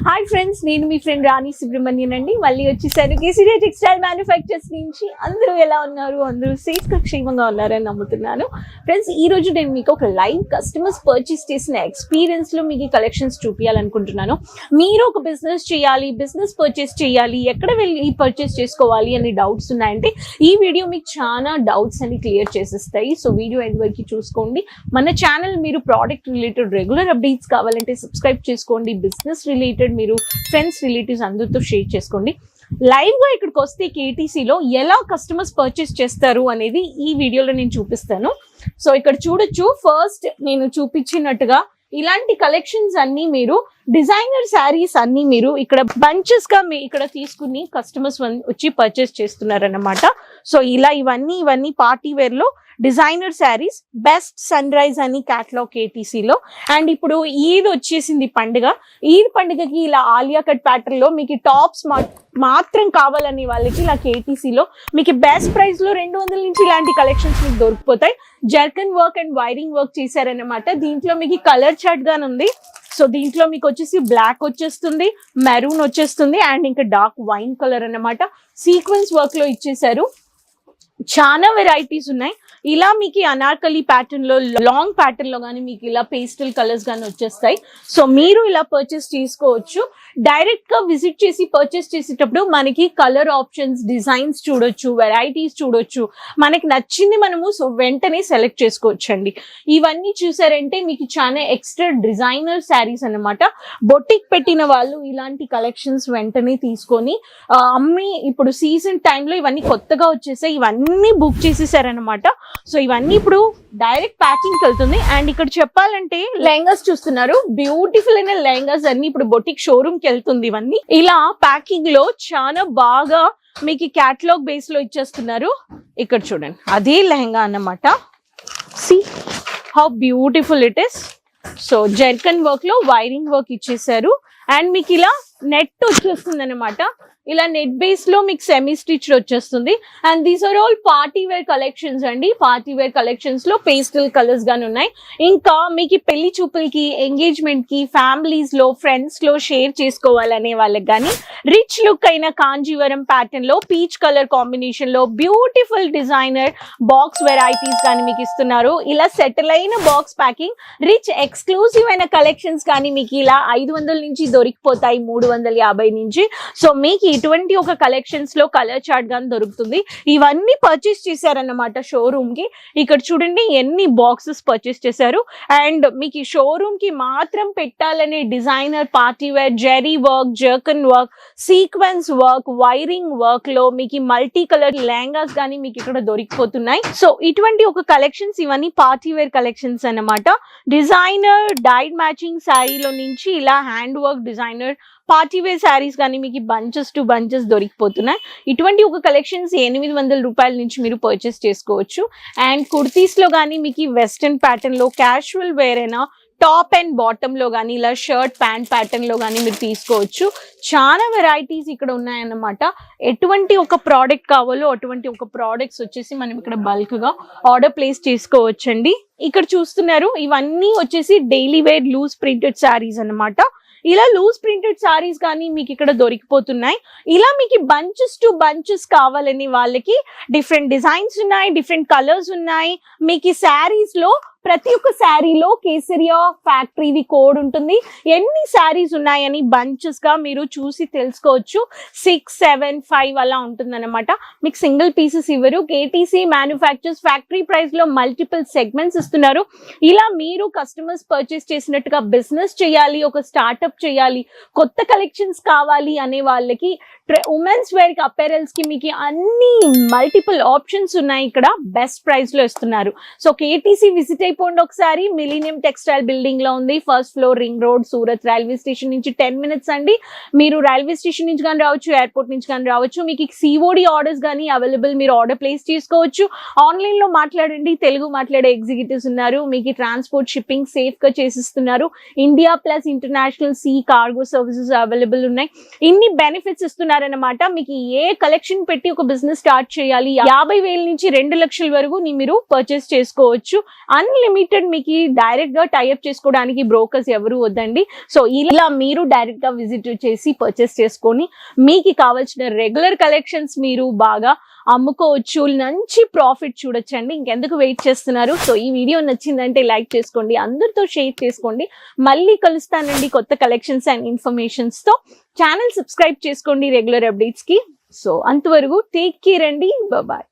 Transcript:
Hi friends నేను మీ friend రాణి సుబ్రహ్మణ్యన్ అండి మళ్ళీ వచ్చేసాను కేసీడీ టెక్స్టైల్ మ్యానుఫ్యాక్చర్స్ నుంచి అందరూ ఎలా ఉన్నారు? అందరూ సేఫ్గా క్షేమంగా ఉన్నారని నమ్ముతున్నాను. ఫ్రెండ్స్ ఈ రోజు నేను మీకు ఒక లైవ్ కస్టమర్స్ పర్చేస్ చేసిన ఎక్స్పీరియన్స్లో మీకు కలెక్షన్స్ చూపించాలనుకుంటున్నాను మీరు ఒక బిజినెస్ చేయాలి బిజినెస్ పర్చేస్ చేయాలి ఎక్కడ వెళ్ళి పర్చేస్ చేసుకోవాలి అనే డౌట్స్ ఉన్నాయంటే ఈ వీడియో మీకు చాలా డౌట్స్ అని క్లియర్ చేసేస్తాయి. సో వీడియో ఎండ్ వరకు చూసుకోండి. మన ఛానల్ మీరు ప్రోడక్ట్ రిలేటెడ్ రెగ్యులర్ అప్డేట్స్ కావాలంటే సబ్స్క్రైబ్ చేసుకోండి. బిజినెస్ రిలేటెడ్ మీరు ఫ్రెండ్స్ రిలేటివ్స్ అందరితో షేర్ చేసుకోండి. లైవ్గా ఇక్కడికి వస్తే కేటీసీలో ఎలా కస్టమర్స్ పర్చేస్ చేస్తారు అనేది ఈ వీడియోలో నేను చూపిస్తాను. సో ఇక్కడ చూడొచ్చు. ఫస్ట్ నేను చూపించినట్టుగా ఇలాంటి కలెక్షన్స్ అన్ని మీరు డిజైనర్ శారీస్ అన్ని మీరు ఇక్కడ బంచెస్గా మీ ఇక్కడ తీసుకుని కస్టమర్స్ వచ్చి పర్చేస్ చేస్తున్నారన్నమాట. సో ఇలా ఇవన్నీ ఇవన్నీ party వేర్లో designer saris best sun rise అని క్యాట్లాగ్ కేటీసీలో అండ్ ఇప్పుడు ఈద్ వచ్చేసింది పండుగ. ఈద్ పండుగకి ఇలా ఆలియా కట్ ప్యాటర్న్లో మీకు టాప్స్ మాత్రం కావాలని వాళ్ళకి ఇలా కేటీసీలో మీకు బెస్ట్ ప్రైస్లో రెండు వందల నుంచి ఇలాంటి కలెక్షన్స్ మీకు దొరికిపోతాయి. Zircon work and wiring work చేశారనమాట దీంట్లో మీకు కలర్ చాట్ గానే ఉంది. సో దీంట్లో మీకు వచ్చేసి బ్లాక్ వచ్చేస్తుంది మెరూన్ వచ్చేస్తుంది అండ్ ఇంకా డార్క్ వైన్ కలర్ అన్నమాట. సీక్వెన్స్ వర్క్లో ఇచ్చేసారు చాలా వెరైటీస్ ఉన్నాయి. ఇలా మీకు అనార్కలి ప్యాటర్న్లో లాంగ్ ప్యాటర్న్లో కానీ మీకు ఇలా పేస్టల్ కలర్స్ కానీ వచ్చేస్తాయి. సో మీరు ఇలా పర్చేస్ చేసుకోవచ్చు. డైరెక్ట్గా విజిట్ చేసి పర్చేస్ చేసేటప్పుడు మనకి కలర్ ఆప్షన్స్ డిజైన్స్ చూడొచ్చు వెరైటీస్ చూడొచ్చు. మనకి నచ్చింది మనము సో వెంటనే సెలెక్ట్ చేసుకోవచ్చండి. ఇవన్నీ చూసారంటే మీకు చాలా ఎక్స్ట్రా డిజైనర్ శారీస్ అన్నమాట. బొటిక్ పెట్టిన వాళ్ళు ఇలాంటి కలెక్షన్స్ వెంటనే తీసుకొని అమ్మి ఇప్పుడు సీజన్ టైంలో ఇవన్నీ కొత్తగా వచ్చేసాయి. ఇవన్నీ అన్నీ బుక్ చేసేసారనమాట సో ఇవన్నీ ఇప్పుడు డైరెక్ట్ ప్యాకింగ్ వెళ్తుంది అండ్ ఇక్కడ చెప్పాలంటే లెహంగాస్ చూస్తున్నారు. బ్యూటిఫుల్ అయిన లెహంగాస్ అన్ని ఇప్పుడు బొటిక్ షోరూమ్కి వెళ్తుంది ఇవన్నీ. ఇలా ప్యాకింగ్లో చాలా బాగా మీకు క్యాటలాగ్ బేస్లో ఇచ్చేస్తున్నారు. ఇక్కడ చూడండి. అదే లెహంగా అన్నమాట. See how beautiful it is so zircon వర్క్లో వైరింగ్ వర్క్ ఇచ్చేసారు. అండ్ మీకు ఇలా నెట్ వచ్చేస్తుంది అనమాట ఇలా నెట్ బేస్లో మీకు సెమీ స్టిచ్ వచ్చేస్తుంది. And these are all party wear collections అండి. పార్టీ వేర్ కలెక్షన్స్లో పేస్టల్ కలర్స్ గాని ఉన్నాయి. ఇంకా మీకు పెళ్ళి చూపులకి ఎంగేజ్మెంట్కి ఫ్యామిలీస్లో ఫ్రెండ్స్లో షేర్ చేసుకోవాలనే వాళ్ళకి కానీ రిచ్ లుక్ అయిన కాంజీవరం ప్యాటర్న్లో పీచ్ కలర్ కాంబినేషన్లో బ్యూటిఫుల్ డిజైనర్ బాక్స్ వెరైటీస్ కానీ మీకు ఇస్తున్నారు. ఇలా సెటిల్ అయిన బాక్స్ ప్యాకింగ్ రిచ్ ఎక్స్క్లూజివ్ అయిన కలెక్షన్స్ కానీ మీకు ఇలా ఐదు వందల నుంచి దొరికిపోతాయి మూడు వందల యాభై నుంచి. సో మీకు ఇటువంటి ఒక కలెక్షన్స్లో కలర్ చార్ట్ గాని దొరుకుతుంది. ఇవన్నీ పర్చేస్ చేశారన్నమాట షోరూమ్కి. ఇక్కడ చూడండి ఎన్ని బాక్సెస్ పర్చేస్ చేశారు. అండ్ మీకు ఈ షోరూమ్కి మాత్రం పెట్టాలనే designer party wear zari work zircon work sequence work wiring వర్క్లో మీకు మల్టీ కలర్ లెహంగాస్ కానీ మీకు ఇక్కడ దొరికిపోతున్నాయి. సో ఇటువంటి ఒక కలెక్షన్స్ ఇవన్నీ పార్టీ వేర్ కలెక్షన్స్ అన్నమాట. డిజైనర్ డైడ్ మ్యాచింగ్ శారీలో నుంచి ఇలా hand work designer party wear saris కానీ మీకు బంచెస్ టు బంచెస్ దొరికిపోతున్నాయి. ఇటువంటి ఒక కలెక్షన్స్ ఎనిమిది వందల రూపాయల నుంచి మీరు పర్చేస్ చేసుకోవచ్చు. అండ్ కుర్తీస్లో కానీ మీకు వెస్టర్న్ ప్యాటర్న్లో క్యాషువల్ వేర్ అయినా టాప్ అండ్ బాటంలో కానీ ఇలా షర్ట్ ప్యాంట్ ప్యాటర్న్లో కానీ మీరు తీసుకోవచ్చు. చాలా వెరైటీస్ ఇక్కడ ఉన్నాయన్నమాట. ఎటువంటి ఒక ప్రోడక్ట్ కావాలో అటువంటి ఒక ప్రోడక్ట్స్ వచ్చేసి మనం ఇక్కడ బల్క్గా ఆర్డర్ ప్లేస్ చేసుకోవచ్చండి. ఇక్కడ చూస్తున్నారు ఇవన్నీ వచ్చేసి daily wear loose printed saris అన్నమాట. ఇలా లూజ్ ప్రింటెడ్ సారీస్ కానీ మీకు ఇక్కడ దొరికిపోతున్నాయి. ఇలా మీకు బంచెస్ టు బంచెస్ కావాలని వాళ్ళకి డిఫరెంట్ డిజైన్స్ ఉన్నాయి డిఫరెంట్ కలర్స్ ఉన్నాయి. మీకు ఈ లో ప్రతి ఒక్క శారీలో కేసరియా ఫ్యాక్టరీది కోడ్ ఉంటుంది. ఎన్ని శారీస్ ఉన్నాయని బంచెస్గా మీరు చూసి తెలుసుకోవచ్చు. సిక్స్ సెవెన్ ఫైవ్ అలా ఉంటుందన్నమాట. మీకు సింగిల్ పీసెస్ ఇవ్వరు. కేటీసీ మ్యానుఫ్యాక్చర్స్ ఫ్యాక్టరీ ప్రైస్లో మల్టిపుల్ సెగ్మెంట్స్ ఇస్తున్నారు. ఇలా మీరు కస్టమర్స్ పర్చేస్ చేసినట్టుగా బిజినెస్ చేయాలి ఒక స్టార్ట్అప్ చేయాలి కొత్త కలెక్షన్స్ కావాలి అనే వాళ్ళకి ఉమెన్స్ వేర్కి కి మీకు అన్ని మల్టిపుల్ ఆప్షన్స్ ఉన్నాయి. ఇక్కడ బెస్ట్ ప్రైస్లో ఇస్తున్నారు. సో కేటీసీ విజిట్ అయిపోండి ఒకసారి. మిలీనియం టెక్స్టైల్ బిల్డింగ్లో ఉంది. First floor ring road Surat railway station నుంచి టెన్ మినిట్స్ అండి. మీరు రైల్వే స్టేషన్ నుంచి కానీ రావచ్చు ఎయిర్పోర్ట్ నుంచి కానీ రావచ్చు. మీకు సిఓడి ఆర్డర్స్ కానీ అవైలబుల్ మీరు ఆర్డర్ ప్లేస్ చేసుకోవచ్చు. ఆన్లైన్లో మాట్లాడండి. తెలుగు మాట్లాడే ఎగ్జిక్యూటివ్స్ ఉన్నారు. మీకు ట్రాన్స్పోర్ట్ షిప్పింగ్ సేఫ్గా చేసిస్తున్నారు. India plus international sea cargo services available ఉన్నాయి. ఇన్ని బెనిఫిట్స్ ఇస్తున్నారన్నమాట. మీకు ఏ కలెక్షన్ పెట్టి ఒక బిజినెస్ స్టార్ట్ చేయాలి? యాభై వేల నుంచి రెండు లక్షల వరకు మీరు పర్చేస్ చేసుకోవచ్చు. అన్ని లిమిటెడ్ మీకు డైరెక్ట్గా టైఅప్ చేసుకోవడానికి బ్రోకర్స్ ఎవరు వద్దండి. సో ఇలా మీరు డైరెక్ట్గా విజిట్ చేసి పర్చేస్ చేసుకొని మీకు కావాల్సిన రెగ్యులర్ కలెక్షన్స్ మీరు బాగా అమ్ముకోవచ్చు. మంచి ప్రాఫిట్ చూడొచ్చండి. ఇంకెందుకు వెయిట్ చేస్తున్నారు? సో ఈ వీడియో నచ్చిందంటే లైక్ చేసుకోండి. అందరితో షేర్ చేసుకోండి. మళ్ళీ కలుస్తానండి కొత్త కలెక్షన్స్ అండ్ ఇన్ఫర్మేషన్స్తో. ఛానల్ సబ్స్క్రైబ్ చేసుకోండి రెగ్యులర్ అప్డేట్స్కి. సో అంతవరకు టేక్ కేర్ అండి. బాయ్